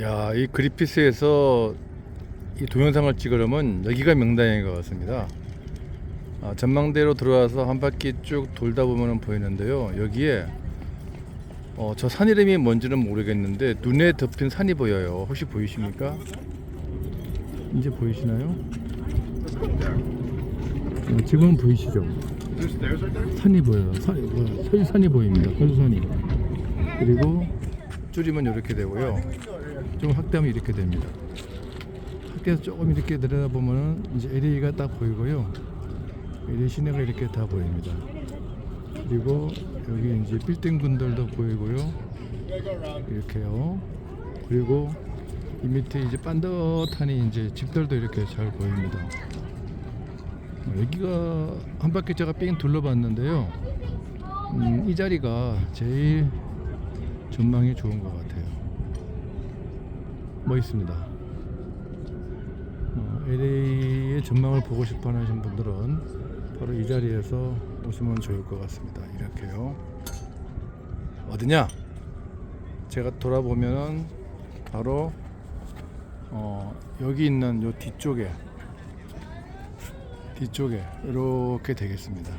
야, 이 그리피스에서 이 동영상을 찍으려면 여기가 명당인 것 같습니다. 아, 전망대로 들어와서 한 바퀴 쭉 돌다 보면 보이는데요. 여기에 어, 저 산 이름이 뭔지는 모르겠는데 눈에 덮인 산이 보여요. 혹시 보이십니까? 이제 보이시나요? 어, 지금 보이시죠? 산이 보여요. 산, 어, 설산이 보입니다. 설산이. 그리고 줄이면 이렇게 되고요. 좀 확대하면 이렇게 됩니다. 확대해서 조금 이렇게 내려다보면 이제 LA가 딱 보이고요. LA 시내가 이렇게 다 보입니다. 그리고 여기 이제 빌딩분들도 보이고요. 이렇게요. 그리고 이 밑에 이제 반듯하니 이제 집들도 이렇게 잘 보입니다. 어, 여기가 한 바퀴 제가 뺑 둘러봤는데요. 음, 이 자리가 제일 전망이 좋은 것 같아요. 멋있습니다. 어, LA의 전망을 보고 싶어 하시는 분들은 바로 이 자리에서 오시면 좋을 것 같습니다. 이렇게요. 어디냐? 제가 돌아보면은 바로 어, 여기 있는 요 뒤쪽에 뒤쪽에 이렇게 되겠습니다.